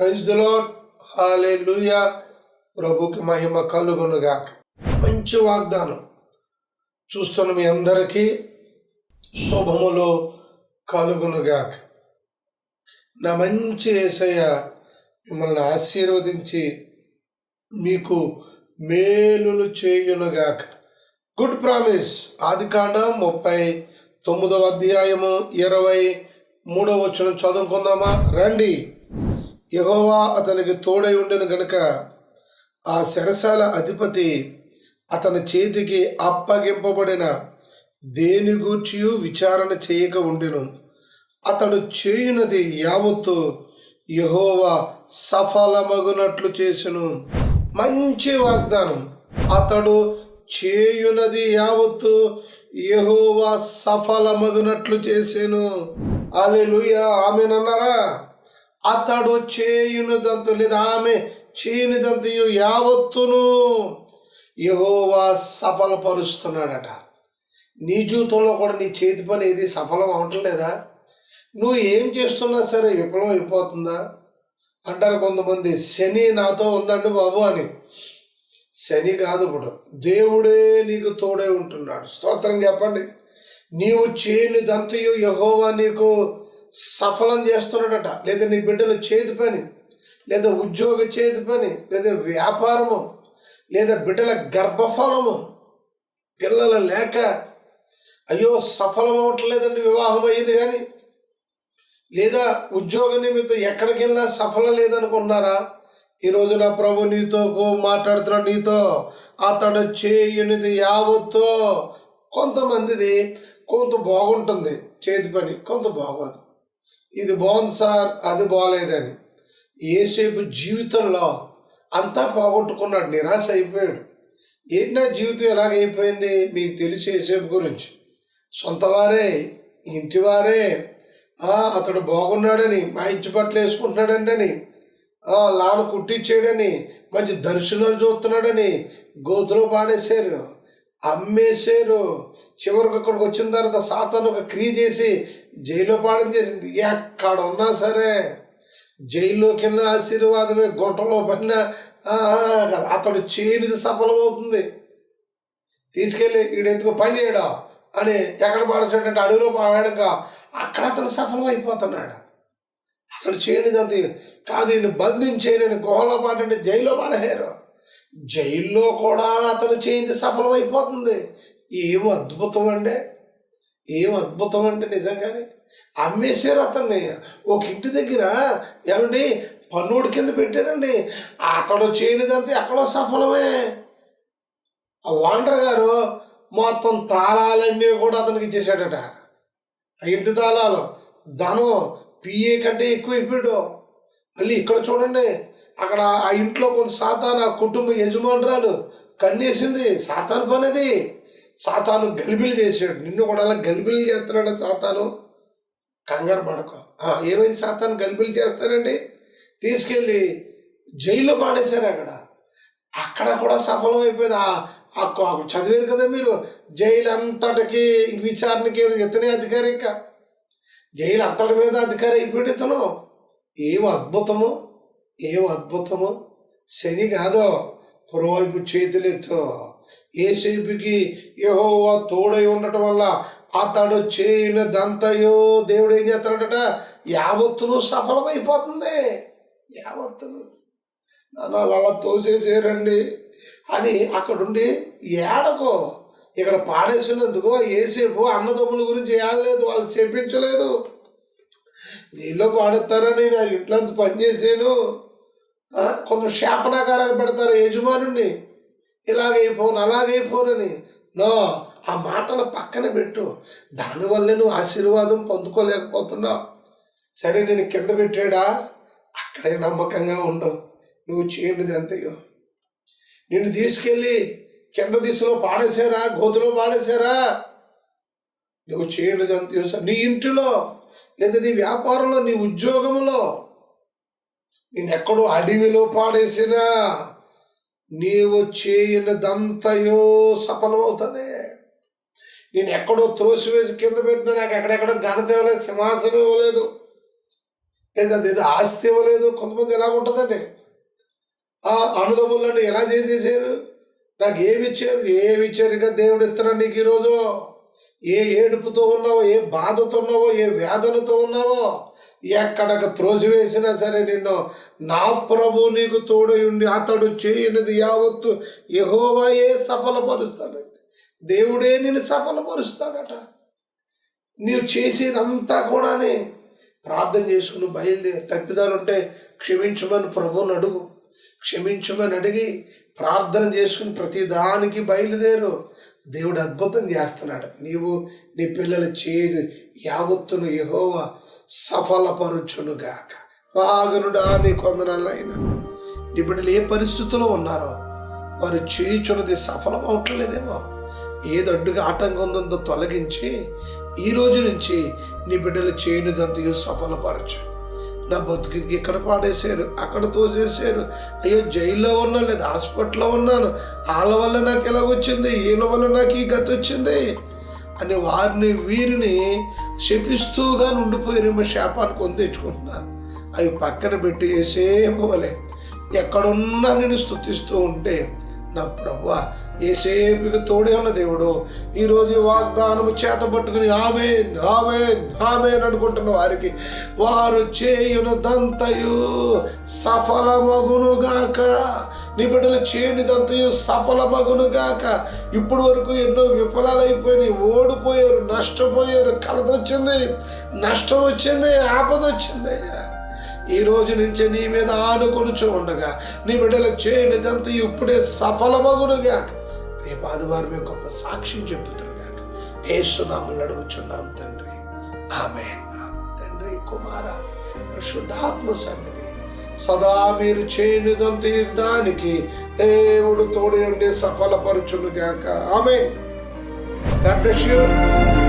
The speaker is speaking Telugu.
ప్రైజ్ ద హాలే లూయ ప్రభుకి మహిమ కలుగునుగా మంచి వాగ్దానం. చూస్తున్న మీ అందరికీ శుభములు కలుగునుగాక. నా మంచి ఏసయ్య మిమ్మల్ని ఆశీర్వదించి మీకు మేలులు చేయునుగాక. గుడ్ ప్రామిస్ ఆదికాండం ముప్పై తొమ్మిదవ అధ్యాయము ఇరవై మూడవ వచ్చిన చదువుకుందామా? రండి. యహోవా అతనికి తోడై ఉండను గనుక ఆ శరసాల అధిపతి అతని చేతికి అప్పగింపబడిన దేని గూర్చియు విచారణ చేయక ఉండెను. అతడు చేయునది యావత్తు యహోవా సఫలమగునట్లు చేసెను. మంచి వాగ్దానం. అతడు చేయునది యావత్తు యహోవా సఫలమగునట్లు చేసెను. అలెలుయా ఆమెనన్నారా? అతడు చేయునదంతు లేదా ఆమె చేయనిదంతయు యావత్తును యహోవా సఫలపరుస్తున్నాడట. నీ జీవితంలో కూడా నీ చేతి పని ఏది సఫలం అవట్లేదా నువ్వు ఏం చేస్తున్నా సరే విఫలం అయిపోతుందా? అంటారు కొంతమంది శని నాతో ఉందండి బాబు అని. శని కాదు ఇప్పుడు దేవుడే నీకు తోడే ఉంటున్నాడు. స్తోత్రం చెప్పండి. నీవు చేయనిదంతయు యహోవా నీకు సఫలం చేస్తున్నాడట. లేదా నీ బిడ్డల చేతి పని లేదా ఉద్యోగ చేతి పని లేదా వ్యాపారము లేదా బిడ్డల గర్భఫలము పిల్లల లేక అయ్యో సఫలం అవ్వట్లేదండి వివాహం అయ్యేది కానీ లేదా ఉద్యోగ నిమిత్తం ఎక్కడికి వెళ్ళినా సఫలం లేదనుకున్నారా? ఈరోజు నా ప్రభు నీతో మాట్లాడుతున్నాడు నీతో అతడు చేయనిది యావత్తో కొంతమందిది కొంత బాగుంటుంది చేతి పని కొంత బాగోదు. ఇది బాగుంది సార్ అది బాగలేదని ఏసేపు జీవితంలో అంతా పోగొట్టుకున్నాడు నిరాశ అయిపోయాడు. ఏంటి నా జీవితం ఎలాగైపోయింది మీకు తెలిసి ఏసేపు గురించి. సొంత వారే ఇంటివారే అతడు బాగున్నాడని మా ఇంటి బట్టలు వేసుకుంటున్నాడండి అని. లాను కుట్టించాడని మంచి దర్శనాలు చూస్తున్నాడని గోతులో పాడేశారు. అమ్మేశారు. చివరికి అక్కడికి వచ్చిన తర్వాత సాతాను ఒక క్రియ చేసి జైల్లో పాడం చేసింది. ఎక్కడ ఉన్నా సరే జైల్లోకి వెళ్ళిన ఆశీర్వాదమే గుంటలో పడిన అతడు చేయనిది సఫలమవుతుంది. తీసుకెళ్ళి వీడెందుకు పని చేయడా అని ఎక్కడ పాడేసాడంటే అడవిలో పాడాక అక్కడ అతడు సఫలం అయిపోతున్నాడు అతడు చేయనిదంత కాదు. ఈయన బంధించేయలేని గుహలో పాడంటే జైల్లో పాడేశారు. జైల్లో కూడా అతను చేయింది సఫలం అయిపోతుంది ఏం అద్భుతం అండి. ఏం అద్భుతం అంటే నిజంగానే అమ్మేశారు అతన్ని. ఒక ఇంటి దగ్గర ఏమండి పన్నుడి కింద పెట్టారండి అతడు చేయనిదంతా ఎక్కడో సఫలమే. ఆ వాండర్ గారు మొత్తం తాళాలన్నీ కూడా అతనికి ఇచ్చేసాడట ఆ ఇంటి తాళాలు ధనం పిఏ కంటే ఎక్కువ అయిపోయాడు మళ్ళీ ఇక్కడ చూడండి అక్కడ ఆ ఇంట్లో కొంత సాతాను ఆ కుటుంబ యజమానురాలు కన్నేసింది. సాతాన్ పనిది. సాతాను గలిబిలి చేసాడు నిన్ను కూడా అలా గలిబిలి చేస్తున్నాడు సాతాను? కంగారు పడక. ఏమైంది సాతాను? గలిబిలి చేస్తానండి తీసుకెళ్ళి జైల్లో పాడేశారు అక్కడ. అక్కడ కూడా సఫలం అయిపోయింది. ఆ- చదివారు కదా మీరు? జైలు అంతటికి విచారణకి ఇతనే అధికారి ఇంకా? జైలు అంతటి మీద అధికారి అయిపోయాడు ఇతను. ఏం అద్భుతము? ఏం అద్భుతము? శని కాదో పురవైపు చేతులెత్తో. ఏసేపుకి యహోవా తోడై ఉండటం వల్ల అతడు చేయనిదంతయో దేవుడు ఏం చేస్తాడట యావత్తును సఫలమైపోతుంది. యావత్తును. నన్ను అలా తోసేసేరండి అని అక్కడుండి ఏడకో. ఇక్కడ పాడేసినందుకు ఏసేపు అన్నదమ్ముల గురించి ఏడలేదు వాళ్ళు చెప్పించలేదు. నీళ్ళు పాడేస్తారని నా ఇంట్లో అంత పని చేశాను కొంత శాపనాకారాలు పెడతారు యజమానుణ్ణి. ఇలాగైపోను అలాగైపోనని నో ఆ మాటలు పక్కన పెట్టు. దానివల్ల నువ్వు ఆశీర్వాదం పొందుకోలేకపోతున్నావు. సరే నేను కింద పెట్టాడా? అక్కడే నమ్మకంగా ఉండవు నువ్వు చేయండిది అంతయో. నిన్ను తీసుకెళ్ళి కింద దిశలో పాడేశారా? గోతులో పాడేశారా? నువ్వు చేయండిది అంతయో సార్. నీ ఇంటిలో లేదా నీ వ్యాపారంలో నీ ఉద్యోగంలో నేను ఎక్కడో అడవిలో పాడేసినా నీవు చేయనదంతయో సఫలమవుతుంది. నేను ఎక్కడో త్రోసివేసి కింద పెట్టినా నాకు ఎక్కడెక్కడో ఘనత ఇవ్వలేదు సింహాసనం ఇవ్వలేదు లేదా ఏదో ఆస్తి ఇవ్వలేదు. కొంతమంది ఎలా ఉంటుందండి? ఆ అన్నదమ్ములను ఎలా చేసేసారు? నాకు ఏమి ఇచ్చారు? ఏమి ఇచ్చారు? ఇంకా దేవుడు ఇస్తున్నాడు నీకు ఈరోజు. ఏ ఏడుపుతో ఉన్నావో ఏ బాధతో ఉన్నావో ఏ వేదనతో ఉన్నావో ఎక్కడకు త్రోసివేసినా సరే నిన్ను నా ప్రభు నీకు తోడై ఉండి అతడు చేయనిది యావత్తు యహోవాయే సఫలపరుస్తాడండి? దేవుడే నిన్ను సఫలపరుస్తాడట. నీవు చేసేదంతా కూడానే ప్రార్థన చేసుకుని బయలుదేరి తప్పిదాలు ఉంటే క్షమించమని ప్రభువుని అడుగు. క్షమించమని అడిగి ప్రార్థన చేసుకుని ప్రతి దానికి బయలుదేరు. దేవుడు అద్భుతం చేస్తున్నాడు. నీవు నీ పిల్లల చేయదు యావత్తును యహోవా సఫలపరుచునుగాక. వాగనుడా నీ కొందనాలైనా. నీ బిడ్డలు ఏ పరిస్థితిలో ఉన్నారో వారు చేయుచున్నది సఫలం అవట్లేదేమో ఏది అడ్డుగా ఆటంకం ఉందో తొలగించి ఈ రోజు నుంచి నీ బిడ్డలు చేయనిదంతయు సఫలపరచు. నా బతుకిదికి ఇక్కడ పాడేశారు అక్కడ తోసేశారు. అయ్యో జైల్లో ఉన్నా లేదా హాస్పిటల్లో ఉన్నాను వాళ్ళ వల్ల నాకు ఇలా వచ్చింది వీళ్ళ వల్ల నాకు ఈ గతి వచ్చింది అని వారిని వీరిని శపిస్తూగా ఉండిపోయి శాపాన్ని కొని తెచ్చుకుంటున్నారు అవి పక్కన పెట్టి ఏసేపువలే ఎక్కడున్నా నేను స్థుతిస్తూ ఉంటే నా ప్రభు ఏసేపుకి తోడే ఉన్న దేవుడు ఈరోజు వాగ్దానము చేత పట్టుకుని ఆమెన్ ఆమె ఆమెన్ అనుకుంటున్న వారికి వారు చేయునదంతయు సఫలమగునుగాక. నీ బిడ్డలు చేయనిదంతయు సఫలమగునుగాక. ఇప్పుడు వరకు ఎన్నో విఫలాలైపోయినాయి ఓడిపోయారు నష్టపోయారు కలత వచ్చింది నష్టం వచ్చింది ఆపద వచ్చింది ఈ రోజు నుంచి నీ మీద ఆనుకొనుచు ఉండగా నీ బిడ్డలకు చేయనిదంతా ఇప్పుడే సఫలమగునుగాక. రేపు ఆదివారం మీద గొప్ప సాక్ష్యం చెప్పుతురుగాక ఏసునాములు అడుగుచున్నాం తండ్రి. ఆమె తండ్రి కుమార పరిశుద్ధాత్మ సన్నిధి. సదా మీరు చేయనిదం తీయడానికి దేవుడు తోడు ఉండి సఫలపరచునుగాక ఆమె God bless you.